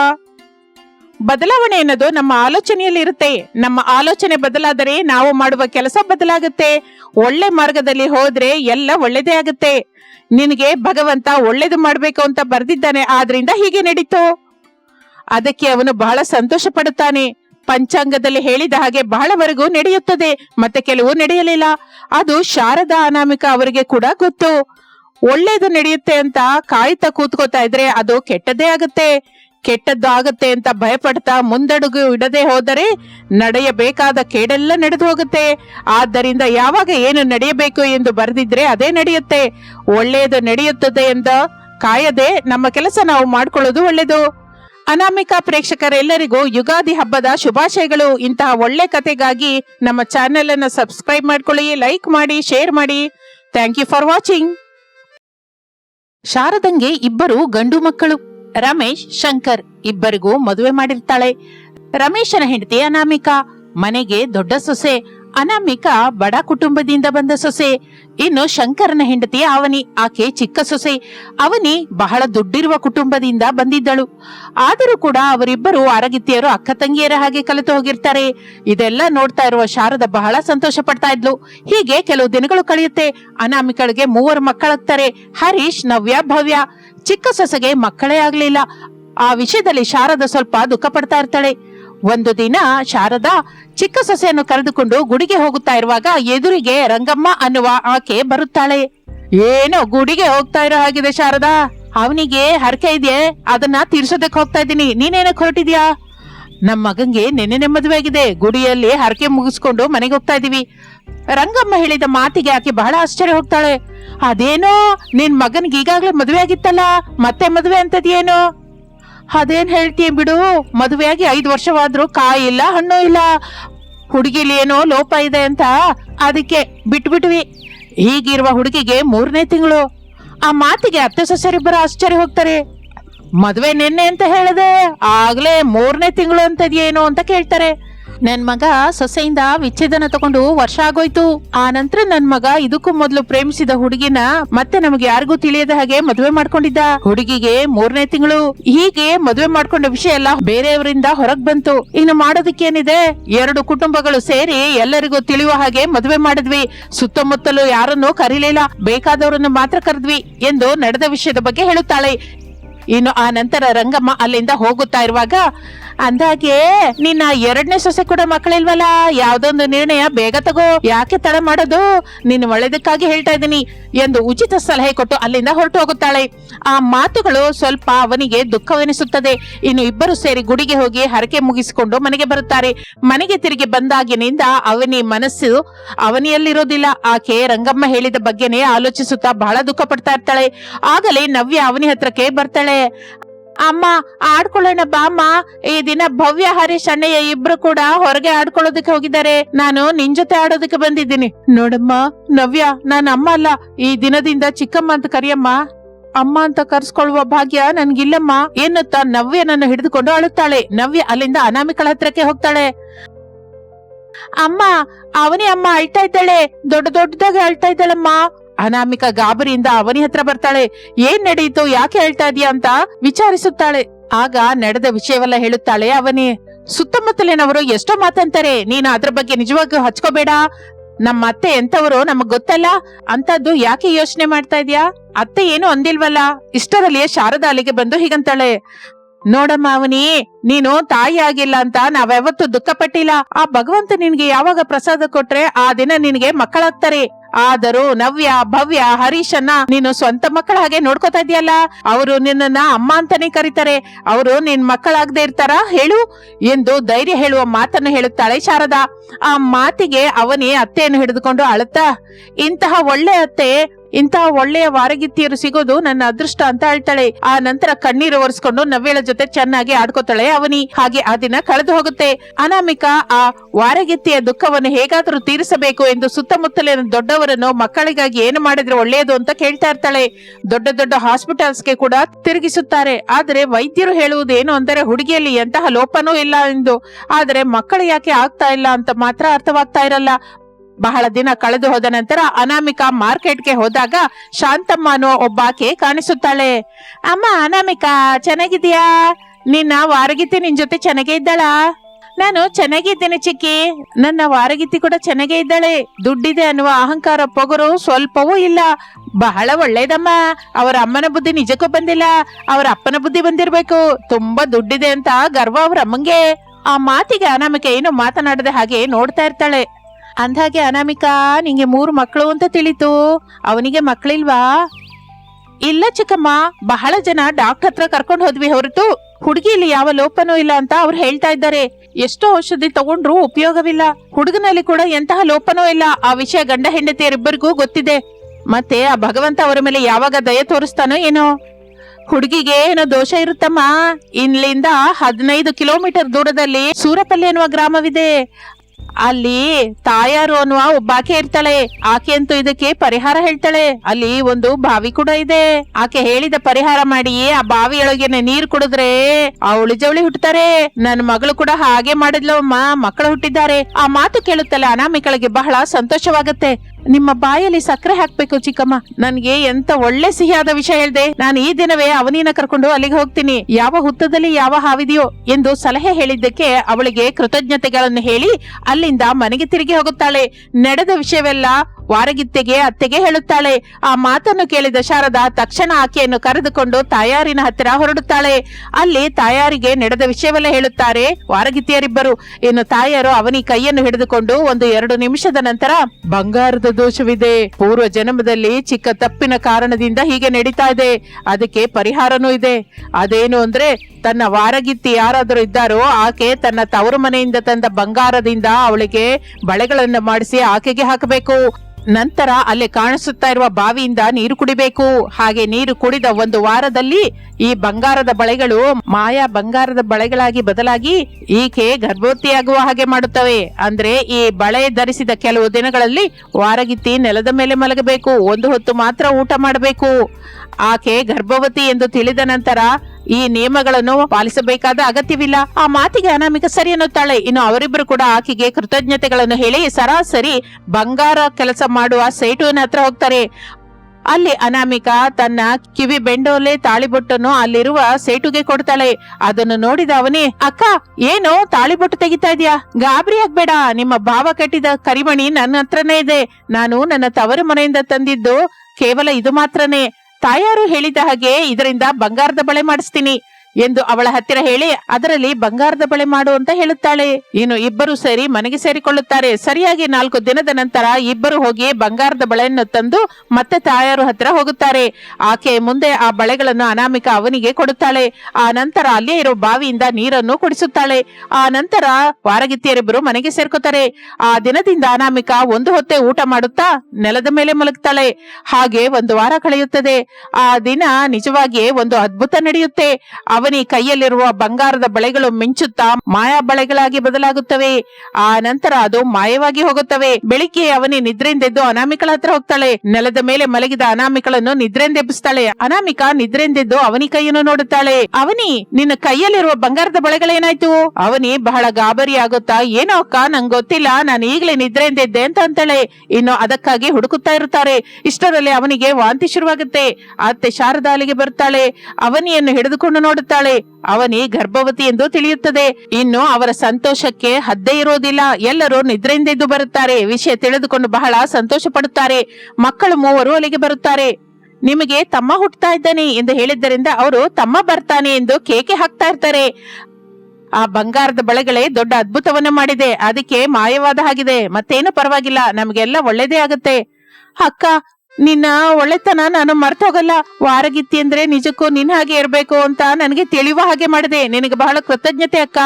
S1: ಬದಲಾವಣೆ ಅನ್ನೋದು ನಮ್ಮ ಆಲೋಚನೆಯಲ್ಲಿ ಇರುತ್ತೆ. ನಮ್ಮ ಆಲೋಚನೆ ಬದಲಾದರೆ ನಾವು ಮಾಡುವ ಕೆಲಸ ಬದಲಾಗುತ್ತೆ. ಒಳ್ಳೆ ಮಾರ್ಗದಲ್ಲಿ ಹೋದ್ರೆ ಎಲ್ಲ ಒಳ್ಳೇದೇ ಆಗುತ್ತೆ. ನಿನಗೆ ಭಗವಂತ ಒಳ್ಳೇದು ಮಾಡಬೇಕು ಅಂತ ಬರೆದಿದ್ದಾನೆ. ಆದ್ರಿಂದ ಹೀಗೆ ನಡೀತು. ಅದಕ್ಕೆ ಅವನು ಬಹಳ ಸಂತೋಷ ಪಡುತ್ತಾನೆ. ಪಂಚಾಂಗದಲ್ಲಿ ಹೇಳಿದ ಹಾಗೆ ಬಹಳವರೆಗೂ ನಡೆಯುತ್ತದೆ, ಮತ್ತೆ ಕೆಲವು ನಡೆಯಲಿಲ್ಲ. ಅದು ಶಾರದಾ ಅನಾಮಿಕ ಅವರಿಗೆ ಕೂಡ ಗೊತ್ತು. ಒಳ್ಳೇದು ನಡೆಯುತ್ತೆ ಅಂತ ಕಾಯ್ತಾ ಕೂತ್ಕೋತಾ ಇದ್ರೆ ಅದು ಕೆಟ್ಟದೇ ಆಗುತ್ತೆ. ಕೆಟ್ಟದ್ದು ಆಗುತ್ತೆ ಅಂತ ಭಯಪಡ್ತಾ ಮುಂದಡುಗು ಇಡದೆ ಹೋದರೆ ನಡೆಯಬೇಕಾದ ಕೇಡೆಲ್ಲ ನಡೆದು ಹೋಗುತ್ತೆ. ಆದ್ದರಿಂದ ಯಾವಾಗ ಏನು ನಡೆಯಬೇಕು ಎಂದು ಬರೆದಿದ್ರೆ ಅದೇ ನಡೆಯುತ್ತೆ. ಒಳ್ಳೆಯದು ನಡೆಯುತ್ತದೆ ಎಂದ ಕಾಯದೆ ನಮ್ಮ ಕೆಲಸ ನಾವು ಮಾಡ್ಕೊಳ್ಳೋದು ಒಳ್ಳೇದು ಅನಾಮಿಕಾ ಪ್ರೇಕ್ಷಕರೆಲ್ಲರಿಗೂ ಯುಗಾದಿ ಹಬ್ಬದ ಶುಭಾಶಯಗಳು. ಇಂತಹ ಒಳ್ಳೆ ಕತೆಗಾಗಿ ನಮ್ಮ ಚಾನೆಲ್ ಅನ್ನು ಸಬ್ಸ್ಕ್ರೈಬ್ ಮಾಡ್ಕೊಳ್ಳಿ ಲೈಕ್ ಮಾಡಿ ಶೇರ್ ಮಾಡಿ. ಥ್ಯಾಂಕ್ ಯು ಫಾರ್ ವಾಚಿಂಗ್ ಶಾರದಂಗೆ ಇಬ್ಬರು ಗಂಡು ಮಕ್ಕಳು, ರಮೇಶ್, ಶಂಕರ್ ಇಬ್ಬರಿಗೂ ಮದುವೆ ಮಾಡಿರ್ತಾಳೆ. ರಮೇಶನ ಹೆಂಡತಿ ಅನಾಮಿಕಾ, ಮನೆಗೆ ದೊಡ್ಡ ಸೊಸೆ ಅನಾಮಿಕಾ ಬಡ ಕುಟುಂಬದಿಂದ ಬಂದ ಸೊಸೆ, ಇನ್ನು ಶಂಕರನ ಹೆಂಡತಿ ಅವನಿ, ಆಕೆ ಚಿಕ್ಕ ಸೊಸೆ. ಅವನಿ ಬಹಳ ದುಡ್ಡಿರುವ ಕುಟುಂಬದಿಂದ ಬಂದಿದ್ದಳು. ಆದರೂ ಕೂಡ ಅವರಿಬ್ಬರು ಆರಗಿತ್ತಿಯರು ಅಕ್ಕ ತಂಗಿಯರ ಹಾಗೆ ಕಲಿತು ಹೋಗಿರ್ತಾರೆ. ಇದೆಲ್ಲ ನೋಡ್ತಾ ಇರುವ ಶಾರದ ಬಹಳ ಸಂತೋಷ ಪಡ್ತಾ ಇದ್ಲು. ಹೀಗೆ ಕೆಲವು ದಿನಗಳು ಕಳೆಯುತ್ತೆ. ಅನಾಮಿಕಳಿಗೆ ಮೂವರು ಮಕ್ಕಳಾಗ್ತಾರೆ. ಹರೀಶ್ ನವ್ಯ, ಭವ್ಯ. ಚಿಕ್ಕ ಸೊಸೆಗೆ ಮಕ್ಕಳೇ ಆಗ್ಲಿಲ್ಲ. ಆ ವಿಷಯದಲ್ಲಿ ಶಾರದ ಸ್ವಲ್ಪ ದುಃಖ ಪಡ್ತಾ ಇರ್ತಾಳೆ. ಒಂದು ದಿನ ಶಾರದಾ ಚಿಕ್ಕ ಸೊಸೆಯನ್ನು ಕರೆದುಕೊಂಡು ಗುಡಿಗೆ ಹೋಗುತ್ತಾ ಇರುವಾಗ ಎದುರಿಗೆ ರಂಗಮ್ಮ ಅನ್ನುವ ಆಕೆ ಬರುತ್ತಾಳೆ. ಏನೋ ಗುಡಿಗೆ ಹೋಗ್ತಾ ಇರೋ ಹಾಗಿದೆ ಶಾರದಾ. ಅವನಿಗೆ ಹರಕೆ ಇದೆಯೇ? ಅದನ್ನ ತೀರ್ಸೋದಕ್ಕೆ ಹೋಗ್ತಾ ಇದ್ದೀನಿ. ನೀನೇನಕ್ಕೆ ಹೊರಟಿದ್ಯಾ? ನಮ್ಮ ಮಗಂಗೆ ನಿನ್ನೆ ಮದುವೆ ಆಗಿದೆ. ಗುಡಿಯಲ್ಲಿ ಹರಕೆ ಮುಗಿಸ್ಕೊಂಡು ಮನೆಗೆ ಹೋಗ್ತಾ ಇದೀವಿ. ರಂಗಮ್ಮ ಹೇಳಿದ ಮಾತಿಗೆ ಆಕೆ ಬಹಳ ಆಶ್ಚರ್ಯ ಹೋಗ್ತಾಳೆ. ಅದೇನೋ ನಿನ್ ಮಗನ್ಗೆ ಈಗಾಗ್ಲೇ ಮದುವೆ ಆಗಿತ್ತಲ್ಲ? ಮತ್ತೆ ಮದುವೆ ಅಂತದೇನು? ಅದೇನ್ ಹೇಳ್ತೀಯ ಬಿಡು, ಮದುವೆಯಾಗಿ ಐದು ವರ್ಷವಾದ್ರೂ ಕಾಯಿ ಇಲ್ಲ, ಹಣ್ಣು ಇಲ್ಲ. ಹುಡುಗಿಲಿ ಏನೋ ಲೋಪ ಇದೆ ಅಂತ ಅದಕ್ಕೆ ಬಿಟ್ಬಿಟ್ವಿ. ಹೀಗಿರುವ ಹುಡುಗಿಗೆ ಮೂರನೇ ತಿಂಗಳು. ಆ ಮಾತಿಗೆ ಅತ್ತೆ ಸೊಸರಿಬ್ಬರು ಆಶ್ಚರ್ಯ ಹೋಗ್ತಾರೆ. ಮದುವೆ ನಿನ್ನೆ ಅಂತ ಹೇಳಿದೆ ಆಗ್ಲೇ ಮೂರನೇ ತಿಂಗಳು ಅಂತದೇನು ಅಂತ ಕೇಳ್ತಾರೆ. ನನ್ ಮಗ ಸೊಸೆಯಿಂದ ವಿಚ್ಛೇದನ ತಗೊಂಡು ವರ್ಷ ಆಗೋಯ್ತು. ಆ ನಂತರ ನನ್ ಮಗ ಇದಕ್ಕೂ ಮೊದಲು ಪ್ರೇಮಿಸಿದ ಹುಡುಗಿನ ಮತ್ತೆ ನಮಗೆ ಯಾರಿಗೂ ತಿಳಿಯದ ಹಾಗೆ ಮದುವೆ ಮಾಡ್ಕೊಂಡಿದ್ದ. ಹುಡುಗಿಗೆ ಮೂರನೇ ತಿಂಗಳು. ಹೀಗೆ ಮದುವೆ ಮಾಡ್ಕೊಂಡ ವಿಷಯ ಎಲ್ಲ ಬೇರೆಯವರಿಂದ ಹೊರಗ್ ಬಂತು. ಇನ್ನು ಮಾಡೋದಕ್ಕೇನಿದೆ ಎರಡು ಕುಟುಂಬಗಳು ಸೇರಿ ಎಲ್ಲರಿಗೂ ತಿಳಿಯುವ ಹಾಗೆ ಮದುವೆ ಮಾಡಿದ್ವಿ. ಸುತ್ತಮುತ್ತಲು ಯಾರನ್ನೂ ಕರೀಲಿಲ್ಲ ಬೇಕಾದವರನ್ನು ಮಾತ್ರ ಕರೆದ್ವಿ ಎಂದು ನಡೆದ ವಿಷಯದ ಬಗ್ಗೆ ಹೇಳುತ್ತಾಳೆ. ಇನ್ನು ಆ ನಂತರ ರಂಗಮ್ಮ ಅಲ್ಲಿಂದ ಹೋಗುತ್ತಾ ಇರುವಾಗ ಅಂದಾಗೆ ನಿನ್ನ ಎರಡನೇ ಸೊಸೆ ಕೂಡ ಮಕ್ಕಳಿಲ್ವಲ್ಲ? ಯಾವ್ದೊಂದು ನಿರ್ಣಯ ಬೇಗ ತಗೋ. ಯಾಕೆ ತಡ ಮಾಡೋದು? ನಿನ್ನ ಒಳ್ಳೇದಕ್ಕಾಗಿ ಹೇಳ್ತಾ ಇದ್ದೀನಿ ಎಂದು ಉಚಿತ ಸಲಹೆ ಕೊಟ್ಟು ಅಲ್ಲಿಂದ ಹೊರಟು ಹೋಗುತ್ತಾಳೆ. ಆ ಮಾತುಗಳು ಸ್ವಲ್ಪ ಅವನಿಗೆ ದುಃಖವೆನಿಸುತ್ತದೆ. ಇನ್ನು ಇಬ್ಬರು ಸೇರಿ ಗುಡಿಗೆ ಹೋಗಿ ಹರಕೆ ಮುಗಿಸಿಕೊಂಡು ಮನೆಗೆ ಬರುತ್ತಾರೆ. ಮನೆಗೆ ತಿರುಗಿ ಬಂದಾಗಿನಿಂದ ಅವನಿ ಮನಸ್ಸು ಅವನಿಯಲ್ಲಿರೋದಿಲ್ಲ. ಆಕೆ ರಂಗಮ್ಮ ಹೇಳಿದ ಬಗ್ಗೆನೇ ಆಲೋಚಿಸುತ್ತಾ ಬಹಳ ದುಃಖ ಪಡ್ತಾ ಇರ್ತಾಳೆ. ಆಗಲೇ ನವ್ಯ ಅವನಿ ಹತ್ರಕ್ಕೆ ಬರ್ತಾಳೆ. ಅಮ್ಮ, ಆಡ್ಕೊಳ್ಳೋಣ ಬಾಮ್ಮ. ಈ ದಿನ ಭವ್ಯ ಹರೀಶ್ ಅಣ್ಣಯ್ಯ ಇಬ್ರು ಕೂಡ ಹೊರಗೆ ಆಡ್ಕೊಳ್ಳೋದಕ್ಕೆ ಹೋಗಿದ್ದಾರೆ. ನಾನು ನಿನ್ ಜೊತೆ ಆಡೋದಕ್ಕೆ ಬಂದಿದ್ದೀನಿ. ನೋಡಮ್ಮ, ನವ್ಯ, ನಾನ್ ಅಮ್ಮ ಅಲ್ಲ. ಈ ದಿನದಿಂದ ಚಿಕ್ಕಮ್ಮ ಅಂತ ಕರಿಯಮ್ಮ. ಅಮ್ಮ ಅಂತ ಕರ್ಸ್ಕೊಳ್ಳುವ ಭಾಗ್ಯ ನನ್ಗಿಲ್ಲಮ್ಮ. ಎನ್ನುತ್ತಾ ನವ್ಯನನ್ನು ಹಿಡಿದುಕೊಂಡು ಅಳುತ್ತಾಳೆ. ನವ್ಯ ಅಲ್ಲಿಂದ ಅನಾಮಿಕಳ ಹತ್ರಕ್ಕೆ ಹೋಗ್ತಾಳೆ. ಅಮ್ಮ, ಅವನಿ ಅಮ್ಮ, ಅಳ್ತಾ ಇದ್ದಾಳೆ. ದೊಡ್ಡ ದೊಡ್ಡದಾಗಿ ಅಳ್ತಾ ಇದ್ದಾಳಮ್ಮ. ಅನಾಮಿಕ ಗಾಬರಿಯಿಂದ ಅವನಿ ಹತ್ರ ಬರ್ತಾಳೆ. ಏನ್ ನಡೆಯಿತು ಯಾಕೆ ಹೇಳ್ತಾ ಇದೀಯ ಅಂತ ವಿಚಾರಿಸುತ್ತಾಳೆ. ಆಗ ನಡೆದ ವಿಷಯವೆಲ್ಲ ಹೇಳುತ್ತಾಳೆ ಅವನಿ. ಸುತ್ತಮುತ್ತಲಿನವರು ಎಷ್ಟೋ ಮಾತಂತಾರೆ, ನೀನು ಅದ್ರ ಬಗ್ಗೆ ನಿಜವಾಗ್ಲೂ ಹಚ್ಕೋಬೇಡ. ನಮ್ಮ ಅತ್ತೆ ಎಂತವರು ನಮಗ್ ಗೊತ್ತಲ್ಲ? ಅಂತದ್ದು ಯಾಕೆ ಯೋಚನೆ ಮಾಡ್ತಾ ಇದ್ಯಾ? ಅತ್ತೆ ಏನು ಅಂದಿಲ್ವಲ್ಲ? ಇಷ್ಟರಲ್ಲಿಯೇ ಶಾರದಾ ಅಲ್ಲಿಗೆ ಬಂದು ಹೀಗಂತಾಳೆ. ನೋಡಮ್ಮ ಅವನಿ, ನೀನು ತಾಯಿ ಆಗಿಲ್ಲ ಅಂತ ನಾವ್ಯಾವತ್ತೂ ದುಃಖ ಪಟ್ಟಿಲ್ಲ ಆ ಭಗವಂತ ನಿನ್ಗೆ ಯಾವಾಗ ಪ್ರಸಾದ ಕೊಟ್ರೆ ಆ ದಿನ ನಿನ್ಗೆ ಮಕ್ಕಳಾಗ್ತಾರೆ. ಆದರೂ ನವ್ಯ, ಭವ್ಯ ಹರೀಶನ್ನ ನೀನು ಸ್ವಂತ ಮಕ್ಕಳ ಹಾಗೆ ನೋಡ್ಕೋತಾ ಇದೆಯಲ್ಲ ಅವರು ನಿನ್ನನ್ನ ಅಮ್ಮ ಅಂತಾನೆ ಕರೀತಾರೆ. ಅವರು ನಿನ್ ಮಕ್ಕಳಾಗದೆ ಇರ್ತಾರ? ಹೇಳು. ಎಂದು ಧೈರ್ಯ ಹೇಳುವ ಮಾತನ್ನು ಹೇಳುತ್ತಾಳೆ ಶಾರದಾ. ಆ ಮಾತಿಗೆ ಅವನೇ ಅತ್ತೆಯನ್ನು ಹಿಡಿದುಕೊಂಡು ಅಳುತ್ತಾ, ಇಂತಹ ಒಳ್ಳೆ ಅತ್ತೆ ಇಂತಹ ಒಳ್ಳೆಯ ವಾರಗಿತ್ತಿಯರು ಸಿಗೋದು ನನ್ನ ಅದೃಷ್ಟ ಅಂತ ಹೇಳ್ತಾಳೆ. ಆ ನಂತರ ಕಣ್ಣೀರು ಒರೆಸ್ಕೊಂಡು ನವ್ಯಳ ಜೊತೆ ಚೆನ್ನಾಗಿ ಆಡ್ಕೋತಾಳೆ ಅವನಿ. ಹಾಗೆ ಆ ದಿನ ಕಳೆದು ಹೋಗುತ್ತೆ. ಅನಾಮಿಕಾ, ಆ ವಾರಗಿತ್ತಿಯ ದುಃಖವನ್ನು ಹೇಗಾದರೂ ತೀರಿಸಬೇಕು ಎಂದು ಸುತ್ತಮುತ್ತಲಿನ ದೊಡ್ಡವರನ್ನು ಮಕ್ಕಳಿಗಾಗಿ ಏನು ಮಾಡಿದ್ರೆ ಒಳ್ಳೆಯದು ಅಂತ ಕೇಳ್ತಾ ಇರ್ತಾಳೆ. ದೊಡ್ಡ ದೊಡ್ಡ ಹಾಸ್ಪಿಟಲ್ಸ್ಗೆ ಕೂಡ ತಿರುಗಿಸುತ್ತಾರೆ. ಆದರೆ ವೈದ್ಯರು ಹೇಳುವುದೇನು ಅಂದರೆ ಹುಡುಗಿಯಲ್ಲಿ ಎಂತಹ ಲೋಪನೂ ಇಲ್ಲ ಎಂದು. ಆದರೆ ಮಕ್ಕಳು ಯಾಕೆ ಆಗ್ತಾ ಇಲ್ಲ ಅಂತ ಮಾತ್ರ ಅರ್ಥವಾಗ್ತಾ ಇರಲ್ಲ. ಬಹಳ ದಿನ ಕಳೆದು ಹೋದ ನಂತರ ಅನಾಮಿಕಾ ಮಾರ್ಕೆಟ್ಗೆ ಹೋದಾಗ ಶಾಂತಮ್ಮ ಅನ್ನೋ ಒಬ್ಬಾಕೆ ಕಾಣಿಸುತ್ತಾಳೆ. ಅಮ್ಮ, ಅನಾಮಿಕಾ ಚೆನ್ನಾಗಿದ್ಯಾ ನಿನ್ನ ವಾರಗಿತ್ತಿ ನಿನ್ ಜೊತೆ ಚೆನ್ನಾಗೇ ಇದ್ದಾಳಾ? ನಾನು ಚೆನ್ನಾಗಿದ್ದೇನೆ ಚಿಕ್ಕಿ. ನನ್ನ ವಾರಗಿತ್ತಿ ಕೂಡ ಚೆನ್ನಾಗೇ ಇದ್ದಾಳೆ. ದುಡ್ಡಿದೆ ಅನ್ನುವ ಅಹಂಕಾರ ಪೊಗರು ಸ್ವಲ್ಪವೂ ಇಲ್ಲ. ಬಹಳ ಒಳ್ಳೇದಮ್ಮ. ಅವರ ಅಮ್ಮನ ಬುದ್ಧಿ ನಿಜಕ್ಕೂ ಬಂದಿಲ್ಲ. ಅವರ ಅಪ್ಪನ ಬುದ್ಧಿ ಬಂದಿರ್ಬೇಕು. ತುಂಬಾ ದುಡ್ಡಿದೆ ಅಂತ ಗರ್ವ ಅವ್ರ ಅಮ್ಮಂಗೆ. ಆ ಮಾತಿಗೆ ಅನಾಮಿಕೆ ಏನು ಮಾತನಾಡದೆ ಹಾಗೆ ನೋಡ್ತಾ ಇರ್ತಾಳೆ. ಅಂದ್ಹಾಗೆ ಅನಾಮಿಕಾ, ನಿಂಗೆ ಮೂರು ಮಕ್ಕಳು ಅಂತ ತಿಳಿತು. ಅವನಿಗೆ ಮಕ್ಕಳಿಲ್ವಾ ಇಲ್ಲ ಚಿಕ್ಕಮ್ಮ, ಬಹಳ ಜನ ಡಾಕ್ಟರ್ ಹತ್ರ ಕರ್ಕೊಂಡು ಹೋದ್ವಿ ಹೊರತು. ಹುಡುಗಿಯಲ್ಲಿ ಯಾವ ಲೋಪನೂ ಇಲ್ಲ ಅಂತ ಅವ್ರು ಹೇಳ್ತಾ ಇದ್ದಾರೆ. ಎಷ್ಟೋ ಔಷಧಿ ತಗೊಂಡ್ರು ಉಪಯೋಗವಿಲ್ಲ. ಹುಡುಗನಲ್ಲಿ ಕೂಡ ಎಂತಹ ಲೋಪನೂ ಇಲ್ಲ. ಆ ವಿಷಯ ಗಂಡ ಹೆಂಡತಿಯರಿಬ್ಬರಿಗೂ ಗೊತ್ತಿದೆ. ಮತ್ತೆ ಆ ಭಗವಂತ ಅವರ ಮೇಲೆ ಯಾವಾಗ ದಯ ತೋರಿಸ್ತಾನೋ ಏನೋ? ಹುಡುಗಿಗೆ ಏನೋ ದೋಷ ಇರುತ್ತಮ್ಮ? ಇಲ್ಲಿಂದ ಹದಿನೈದು ಕಿಲೋಮೀಟರ್ ದೂರದಲ್ಲಿ ಸೂರಪಲ್ಲಿ ಎನ್ನುವ ಗ್ರಾಮವಿದೆ. ಅಲ್ಲಿ ತಾಯಾರು ಅನ್ನುವ ಒಬ್ಬಾಕೆ ಇರ್ತಾಳೆ. ಆಕೆ ಅಂತೂ ಇದಕ್ಕೆ ಪರಿಹಾರ ಹೇಳ್ತಾಳೆ. ಅಲ್ಲಿ ಒಂದು ಬಾವಿ ಕೂಡ ಇದೆ. ಆಕೆ ಹೇಳಿದ ಪರಿಹಾರ ಮಾಡಿ ಆ ಬಾವಿಯೊಳಗೆನೆ ನೀರು ಕುಡಿದ್ರೆ ಅವಳು ಜವಳಿ ಹುಟ್ಟುತ್ತಾರೆ ನನ್ನ ಮಗಳು ಕೂಡ ಹಾಗೆ ಮಾಡಿದ್ಲು ಅಮ್ಮ. ಮಕ್ಕಳು ಹುಟ್ಟಿದ್ದಾರೆ. ಆ ಮಾತು ಕೇಳುತ್ತಲ್ಲ ಅನಾಮಿಕಳಿಗೆ ಬಹಳ ಸಂತೋಷವಾಗುತ್ತೆ. ನಿಮ್ಮ ಬಾಯಲ್ಲಿ ಸಕ್ಕರೆ ಹಾಕ್ಬೇಕು ಚಿಕ್ಕಮ್ಮ. ನನ್ಗೆ ಎಂತ ಒಳ್ಳೆ ಸಿಹಿಯಾದ ವಿಷಯ ಹೇಳ್ದೆ. ನಾನು ಈ ದಿನವೇ ಅವನಿನ ಕರ್ಕೊಂಡು ಅಲ್ಲಿಗೆ ಹೋಗ್ತೀನಿ. ಯಾವ ಹುತ್ತದಲ್ಲಿ ಯಾವ ಹಾವಿದೆಯೋ ಎಂದು ಸಲಹೆ ಹೇಳಿದ್ದಕ್ಕೆ ಅವಳಿಗೆ ಕೃತಜ್ಞತೆಗಳನ್ನು ಹೇಳಿ ಅಲ್ಲಿಂದ ಮನೆಗೆ ತಿರುಗಿ ಹೋಗುತ್ತಾಳೆ. ನಡೆದ ವಿಷಯವೆಲ್ಲ ವಾರಗಿತ್ತೆಗೆ ಅತ್ತೆಗೆ ಹೇಳುತ್ತಾಳೆ. ಆ ಮಾತನ್ನು ಕೇಳಿದ ಶಾರದಾ ತಕ್ಷಣ ಆಕೆಯನ್ನು ಕರೆದುಕೊಂಡು ತಾಯಾರಿನ ಹತ್ತಿರ ಹೊರಡುತ್ತಾಳೆ. ಅಲ್ಲಿ ತಾಯಾರಿಗೆ ನಡೆದ ವಿಷಯವೆಲ್ಲ ಹೇಳುತ್ತಾರೆ. ವಾರಗಿತ್ತಿಯರಿಬ್ಬರು. ಇನ್ನು ತಾಯಾರು ಅವನಿ ಕೈಯನ್ನು ಹಿಡಿದುಕೊಂಡು ಒಂದು ಎರಡು ನಿಮಿಷದ ನಂತರ ಬಂಗಾರದ ದೋಷವಿದೆ. ಪೂರ್ವ ಜನ್ಮದಲ್ಲಿ ಚಿಕ್ಕ ತಪ್ಪಿನ ಕಾರಣದಿಂದ ಹೀಗೆ ನಡೀತಾ ಇದೆ. ಅದಕ್ಕೆ ಪರಿಹಾರನೂ ಇದೆ. ಅದೇನು ಅಂದ್ರೆ ತನ್ನ ವಾರಗಿತ್ತಿ ಯಾರಾದರೂ ಇದ್ದಾರೋ ಆಕೆ ತನ್ನ ತವರು ಮನೆಯಿಂದ ತಂದ ಬಂಗಾರದಿಂದ ಅವಳಿಗೆ ಬಳೆಗಳನ್ನು ಮಾಡಿಸಿ ಆಕೆಗೆ ಹಾಕಬೇಕು. ನಂತರ ಅಲ್ಲಿ ಕಾಣಿಸುತ್ತಾ ಇರುವ ಬಾವಿಯಿಂದ ನೀರು ಕುಡಿಬೇಕು. ಹಾಗೆ ನೀರು ಕುಡಿದ ಒಂದು ವಾರದಲ್ಲಿ ಈ ಬಂಗಾರದ ಬಳೆಗಳು ಮಾಯಾ ಬಂಗಾರದ ಬಳೆಗಳಾಗಿ ಬದಲಾಗಿ ಈಕೆ ಗರ್ಭವತಿಯಾಗುವ ಹಾಗೆ ಮಾಡುತ್ತವೆ. ಅಂದ್ರೆ ಈ ಬಳೆ ಧರಿಸಿದ ಕೆಲವು ದಿನಗಳಲ್ಲಿ ವಾರಗಿತ್ತಿ ನೆಲದ ಮೇಲೆ ಮಲಗಬೇಕು. ಒಂದು ಹೊತ್ತು ಮಾತ್ರ ಊಟ ಮಾಡಬೇಕು. ಆಕೆ ಗರ್ಭವತಿ ಎಂದು ತಿಳಿದ ನಂತರ ಈ ನಿಯಮಗಳನ್ನು ಪಾಲಿಸಬೇಕಾದ ಅಗತ್ಯವಿಲ್ಲ. ಆ ಮಾತಿಗೆ ಅನಾಮಿಕ ಸರಿ ಅನ್ನುತ್ತಾಳೆ. ಇನ್ನು ಅವರಿಬ್ಬರು ಕೂಡ ಆಕೆಗೆ ಕೃತಜ್ಞತೆಗಳನ್ನು ಹೇಳಿ ಸರಾಸರಿ ಬಂಗಾರ ಕೆಲಸ ಮಾಡುವ ಸೇಟುವಿನ ಹತ್ರ ಹೋಗ್ತಾರೆ. ಅಲ್ಲಿ ಅನಾಮಿಕ ತನ್ನ ಕಿವಿ ಬೆಂಡೋಲೆ ತಾಳಿಬೊಟ್ಟನ್ನು ಅಲ್ಲಿರುವ ಸೇಟುಗೆ ಕೊಡ್ತಾಳೆ. ಅದನ್ನು ನೋಡಿದ ಅವನೇ, ಅಕ್ಕ, ಏನು ತಾಳಿಬೊಟ್ಟು ತೆಗಿತಾ ಇದೀಯಾ ಗಾಬರಿ ಆಗ್ಬೇಡ. ನಿಮ್ಮ ಭಾವ ಕಟ್ಟಿದ ಕರಿಮಣಿ ನನ್ನ ಹತ್ರನೇ ಇದೆ. ನಾನು ನನ್ನ ತವರು ಮನೆಯಿಂದ ತಂದಿದ್ದು ಕೇವಲ ಇದು ಮಾತ್ರನೇ. ತಾಯಾರು ಹೇಳಿದ ಹಾಗೆ ಇದರಿಂದ ಬಂಗಾರದ ಬಳೆ ಮಾಡಿಸ್ತೀನಿ. ಎಂದು ಅವಳ ಹತ್ತಿರ ಹೇಳಿ, ಅದರಲ್ಲಿ ಬಂಗಾರದ ಬಳೆ ಮಾಡು ಅಂತ ಹೇಳುತ್ತಾಳೆ. ಇನ್ನು ಇಬ್ಬರು ಸೇರಿ ಮನೆಗೆ ಸೇರಿಕೊಳ್ಳುತ್ತಾರೆ. ಸರಿಯಾಗಿ ನಾಲ್ಕು ದಿನದ ನಂತರ ಇಬ್ಬರು ಹೋಗಿ ಬಂಗಾರದ ಬಳೆಯನ್ನು ತಂದು ಮತ್ತೆ ತಾಯಾರು ಹತ್ತಿರ ಹೋಗುತ್ತಾರೆ. ಆಕೆ ಮುಂದೆ ಆ ಬಳೆಗಳನ್ನು ಅನಾಮಿಕ ಅವನಿಗೆ ಕೊಡುತ್ತಾಳೆ. ಆ ನಂತರ ಅಲ್ಲೇ ಇರೋ ಬಾವಿಯಿಂದ ನೀರನ್ನು ಕುಡಿಸುತ್ತಾಳೆ. ಆ ನಂತರ ವಾರಗಿತ್ತಿಯರಿಬ್ಬರು ಮನೆಗೆ ಸೇರ್ಕೋತಾರೆ. ಆ ದಿನದಿಂದ ಅನಾಮಿಕ ಒಂದು ಹೊತ್ತೆ ಊಟ ಮಾಡುತ್ತಾ ನೆಲದ ಮೇಲೆ ಮಲಗ್ತಾಳೆ. ಹಾಗೆ ಒಂದು ವಾರ ಕಳೆಯುತ್ತದೆ. ಆ ದಿನ ನಿಜವಾಗಿಯೇ ಒಂದು ಅದ್ಭುತ ನಡೆಯುತ್ತೆ. ಅವನಿ ಕೈಯಲ್ಲಿರುವ ಬಂಗಾರದ ಬಳೆಗಳು ಮಿಂಚುತ್ತಾ ಮಾಯಾ ಬಳೆಗಳಾಗಿ ಬದಲಾಗುತ್ತವೆ. ಆ ನಂತರ ಅದು ಮಾಯವಾಗಿ ಹೋಗುತ್ತವೆ. ಬೆಳಿಗ್ಗೆ ಅವನಿ ನಿದ್ರೆಯಿಂದೆದ್ದು ಅನಾಮಿಕಳ ಹತ್ರ ಹೋಗ್ತಾಳೆ. ನೆಲದ ಮೇಲೆ ಮಲಗಿದ ಅನಾಮಿಕಳನ್ನು ನಿದ್ರೆಂದೆಬ್ಬಿಸ್ತಾಳೆ ಅನಾಮಿಕ ನಿದ್ರೆಂದೆದ್ದು ಅವನಿ ಕೈಯನ್ನು ನೋಡುತ್ತಾಳೆ. ಅವನಿ, ನಿನ್ನ ಕೈಯಲ್ಲಿರುವ ಬಂಗಾರದ ಬಳೆಗಳೇನಾಯ್ತು? ಅವನಿ ಬಹಳ ಗಾಬರಿ ಆಗುತ್ತಾ, ಏನೋ ಅಕ್ಕ, ನಂಗೆ ಗೊತ್ತಿಲ್ಲ, ನಾನು ಈಗಲೇ ನಿದ್ರೆಯಿಂದಿದ್ದೆ ಅಂತ ಅಂತಾಳೆ. ಇನ್ನು ಅದಕ್ಕಾಗಿ ಹುಡುಕುತ್ತಾ ಇರುತ್ತಾರೆ. ಇಷ್ಟರಲ್ಲಿ ಅವನಿಗೆ ವಾಂತಿ ಶುರುವಾಗುತ್ತೆ. ಅತ್ತೆ ಶಾರದಾ ಬರ್ತಾಳೆ. ಅವನಿಯನ್ನು ಹಿಡಿದುಕೊಂಡು ನೋಡುತ್ತಾಳೆ ಅವನಿ ಗರ್ಭವತಿ ಎಂದು ತಿಳಿಯುತ್ತದೆ. ಇನ್ನು ಅವರ ಸಂತೋಷಕ್ಕೆ ಹದ್ದೇ ಇರೋದಿಲ್ಲ. ಎಲ್ಲರೂ ನಿದ್ರೆಯಿಂದೆದ್ದು ಬರುತ್ತಾರೆ. ವಿಷಯ ತಿಳಿದುಕೊಂಡು ಬಹಳ ಸಂತೋಷ ಪಡುತ್ತಾರೆ. ಮಕ್ಕಳು ಮೂವರು ಅಲ್ಲಿಗೆ ಬರುತ್ತಾರೆ. ನಿಮಗೆ ತಮ್ಮ ಹುಟ್ಟುತ್ತಾ ಇದ್ದಾನೆ ಎಂದು ಹೇಳಿದ್ದರಿಂದ ಅವರು ತಮ್ಮ ಬರ್ತಾನೆ ಎಂದು ಕೇಕೆ ಹಾಕ್ತಾ ಇರ್ತಾರೆ. ಆ ಬಂಗಾರದ ಬಳೆಗಳೇ ದೊಡ್ಡ ಅದ್ಭುತವನ್ನ ಮಾಡಿದೆ. ಅದಕ್ಕೆ ಮಾಯವಾದ ಹಾಗಿದೆ. ಮತ್ತೇನು ಪರವಾಗಿಲ್ಲ. ನಮಗೆಲ್ಲ ಒಳ್ಳೇದೇ ಆಗುತ್ತೆ. ಅಕ್ಕ ನಿನ್ನ ಒಳ್ಳೆತನ ನಾನು ಮರ್ತೋಗಲ್ಲ. ವಾರಗಿತ್ತಿ ಅಂದ್ರೆ ನಿಜಕ್ಕೂ ನಿನ್ ಹಾಗೆ ಇರಬೇಕು ಅಂತ ನನಗೆ ತಿಳಿಯುವ ಹಾಗೆ ಮಾಡಿದೆ. ನಿನಗೆ ಬಹಳ ಕೃತಜ್ಞತೆ ಅಕ್ಕ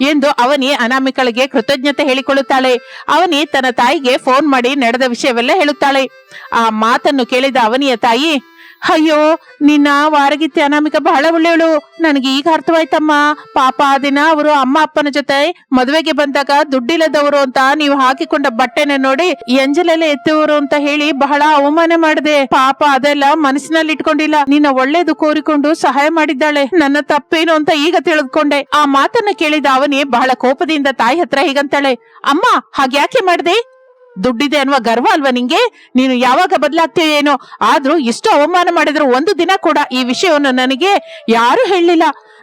S1: ಎಂದು ಅವನಿ ಅನಾಮಿಕಳಿಗೆ ಕೃತಜ್ಞತೆ ಹೇಳಿಕೊಳ್ಳುತ್ತಾಳೆ. ಅವನಿ ತನ್ನ ತಾಯಿಗೆ ಫೋನ್ ಮಾಡಿ ನಡೆದ ವಿಷಯವೆಲ್ಲ ಹೇಳುತ್ತಾಳೆ. ಆ ಮಾತನ್ನು ಕೇಳಿದ ಅವನಿಯ ತಾಯಿ ಅಯ್ಯೋ, ನಿನ್ನ ವಾರಗಿತ್ತಿ ಅನಾಮಿಕ ಬಹಳ ಒಳ್ಳೆಯವಳು. ನನಗೆ ಈಗ ಅರ್ಥವಾಯ್ತಮ್ಮ. ಪಾಪ ಆ ದಿನ ಅವರು ಅಮ್ಮ ಅಪ್ಪನ ಜೊತೆ ಮದುವೆಗೆ ಬಂದಾಗ ದುಡ್ಡಿಲ್ಲದವರು ಅಂತ ನೀವು ಹಾಕಿಕೊಂಡ ಬಟ್ಟೆನ ನೋಡಿ ಎಂಜಲೆಲ್ಲ ಎತ್ತುವರು ಅಂತ ಹೇಳಿ ಬಹಳ ಅವಮಾನ ಮಾಡಿದೆ. ಪಾಪ ಅದೆಲ್ಲ ಮನಸ್ಸಿನಲ್ಲಿ ಇಟ್ಕೊಂಡಿಲ್ಲ ನಿನ್ನ ಒಳ್ಳೇದು ಕೋರಿಕೊಂಡು ಸಹಾಯ ಮಾಡಿದ್ದಾಳೆ. ನನ್ನ ತಪ್ಪೇನು ಅಂತ ಈಗ ತಿಳಿದುಕೊಂಡೆ. ಆ ಮಾತನ್ನ ಕೇಳಿದ ಅವನೇ ಬಹಳ ಕೋಪದಿಂದ ತಾಯಿ ಹತ್ರ ಹೀಗಂತಾಳೆ. ಅಮ್ಮ, ಹಾಗ್ಯಾಕೆ ಮಾಡ್ದೆ? ದುಡ್ಡಿದೆ ಅನ್ನುವ ಗರ್ವ ಅಲ್ವಾ ನಿಂಗೆ? ನೀನು ಯಾವಾಗ ಬದಲಾಗ್ತೀಯ ಏನೋ. ಆದ್ರೂ ಇಷ್ಟು ಅವಮಾನ ಮಾಡಿದ್ರು ಒಂದು ದಿನ ಕೂಡ ಈ ವಿಷಯವನ್ನು ನನಗೆ ಯಾರು ಹೇಳಲಿಲ್ಲ.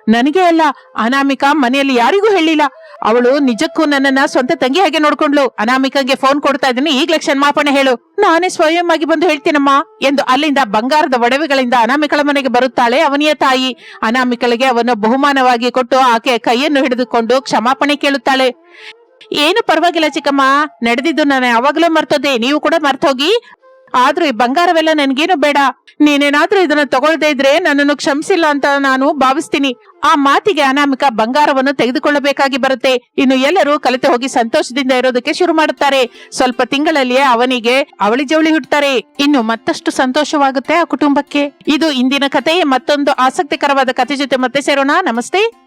S1: ನನಗೆ ಅಲ್ಲ, ಅನಾಮಿಕಾ ಮನೆಯಲ್ಲಿ ಯಾರಿಗೂ ಹೇಳಿಲ್ಲ ಅವಳು ನಿಜಕ್ಕೂ ನನ್ನನ್ನ ಸ್ವಂತ ತಂಗಿ ಹಾಗೆ ನೋಡ್ಕೊಂಡ್ಲು ಅನಾಮಿಕಾಗೆ ಫೋನ್ ಕೊಡ್ತಾ ಇದ್ದೀನಿ. ಈಗ್ಲೇ ಕ್ಷಮಾಪಣೆ ಹೇಳು. ನಾನೇ ಸ್ವಯಂ ಆಗಿ ಬಂದು ಹೇಳ್ತೀನಮ್ಮ ಎಂದು ಅಲ್ಲಿಂದ ಬಂಗಾರದ ಒಡವೆಗಳಿಂದ ಅನಾಮಿಕಳ ಮನೆಗೆ ಬರುತ್ತಾಳೆ ಅವನಿಯ ತಾಯಿ. ಅನಾಮಿಕಳಿಗೆ ಅವನು ಬಹುಮಾನವಾಗಿ ಕೊಟ್ಟು ಆಕೆ ಕೈಯನ್ನು ಹಿಡಿದುಕೊಂಡು ಕ್ಷಮಾಪಣೆ ಕೇಳುತ್ತಾಳೆ. ಏನು ಪರವಾಗಿಲ್ಲ ಚಿಕ್ಕಮ್ಮ. ನಡೆದಿದ್ದು ನಾನು. ಯಾವಾಗಲೂ ಮರ್ತೋದೆ. ನೀವು ಕೂಡ ಮರ್ತೋಗಿ. ಆದ್ರೂ ಈ ಬಂಗಾರವೆಲ್ಲ ನನ್ಗೇನು ಬೇಡ. ನೀನೇನಾದ್ರೂ ಇದನ್ನ ತಗೊಳ್ದೇ ಇದ್ರೆ ನನ್ನನ್ನು ಕ್ಷಮಿಸಿಲ್ಲ ಅಂತ ನಾನು ಭಾವಿಸ್ತೀನಿ. ಆ ಮಾತಿಗೆ ಅನಾಮಿಕ ಬಂಗಾರವನ್ನು ತೆಗೆದುಕೊಳ್ಳಬೇಕಾಗಿ ಬರುತ್ತೆ. ಇನ್ನು ಎಲ್ಲರೂ ಕಲಿತು ಹೋಗಿ ಸಂತೋಷದಿಂದ ಇರೋದಕ್ಕೆ ಶುರು ಮಾಡುತ್ತಾರೆ. ಸ್ವಲ್ಪ ತಿಂಗಳಲ್ಲಿಯೇ ಅವನಿಗೆ ಅವಳಿ ಜವಳಿ ಹುಟ್ಟುತ್ತಾರೆ ಇನ್ನು ಮತ್ತಷ್ಟು ಸಂತೋಷವಾಗುತ್ತೆ ಆ ಕುಟುಂಬಕ್ಕೆ. ಇದು ಇಂದಿನ ಕಥೆಯೇ ಮತ್ತೊಂದು ಆಸಕ್ತಿಕರವಾದ ಕಥೆ ಜೊತೆ ಮತ್ತೆ ಸೇರೋಣ. ನಮಸ್ತೆ.